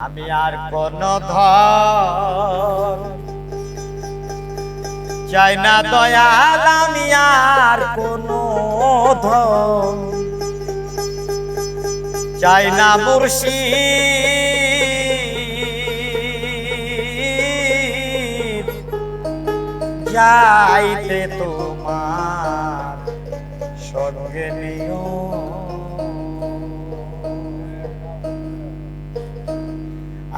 আমি আর কোন চাই না দয়াল আমি আর কোন চাই না মুর্শি যাইতে তোমার সঙ্গে নিও।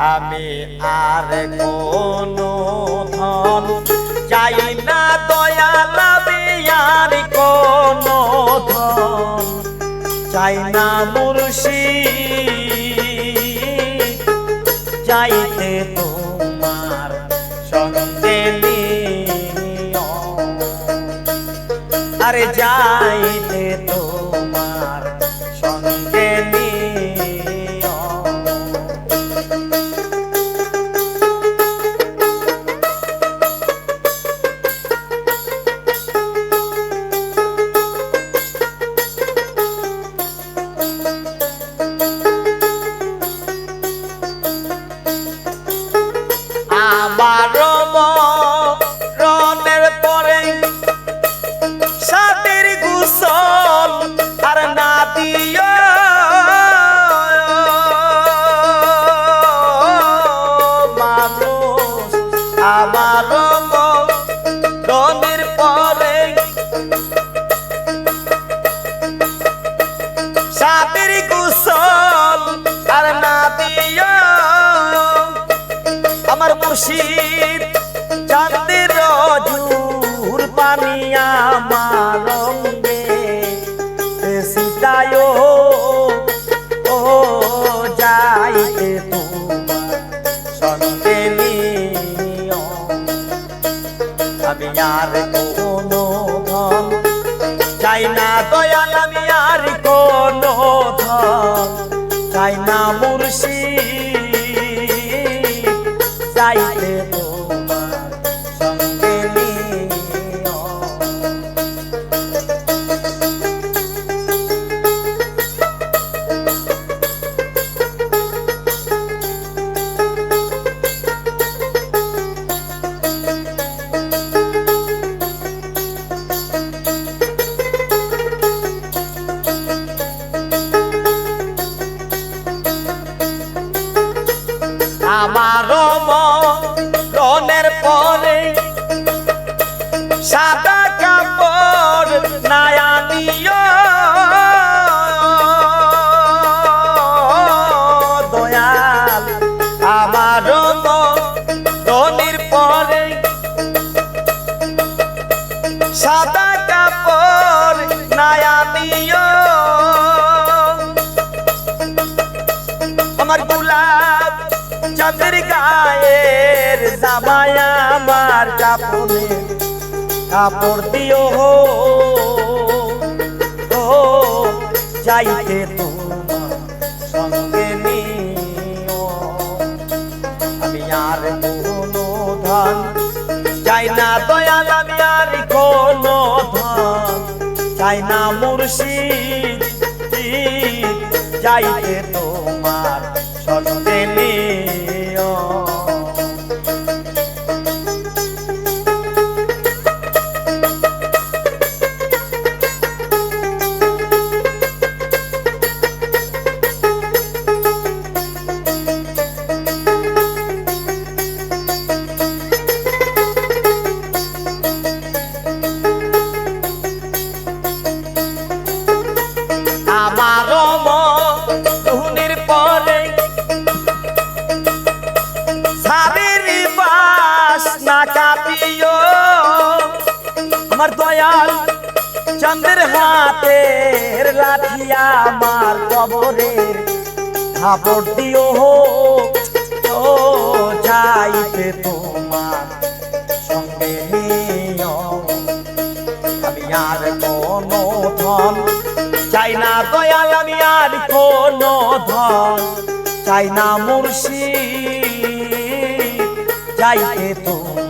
আমি আর কোন ধন চাই না, দয়াল আমি আর কোন ধন চাই না, মুর্শি। চাইতে তোমার সঙ্গে আরে যাইতে আমার রনের পরে। সাদের গুসল আর না দিও। আমার মুর্শিদ চাঁদের জুর পানি আমার রঙ্গে সীতায় আমি আর কোনো ধন। চাই না দয়াল আমি আর কোনো ধন। চাই না মুর্শি চাইতে আমার মনের পরে সাদা কাপড় নায়া নিও দয়াল, আমার মনের পরে সাদা কাপড় নায়া নিও আমার গোলাপ চাঁদের গায়ের জামাই আমার কাপড়ে, কাপড় দিও হো। ও যাইতে তোমার সঙ্গে নিও। আমি আর কোনো ধন চাই না, দয়াল, আমি আর কোনো চাই না, মুর্শিদ, যাইতে তোমার আমার দয়াল চন্দ্রের হাতের লাঠিয়া আমার কবরের খাবর দিও হো, ও যাইতে তোমার সঙ্গে নিও। আমি আর কোনো ধন চাই না, দয়াল, আমি আর কোনো ধন চাই না মুর্শিদ, যাইতে তোমার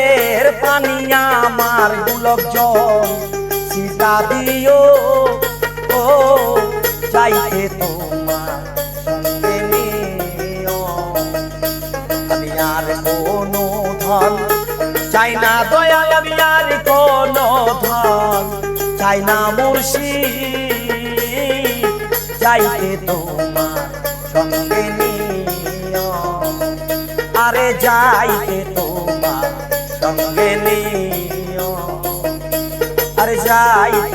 পানি আমার গুলক জল সীতা দিও। ও চাইতে তোমার সঙ্গে নিও। আমি আর কোনো ধন, চাই না দয়াল, আমি আর কোনো ধন, চাই না মুর্শি চাইতে তোমার সঙ্গে নিও। আরে যাইতে আরে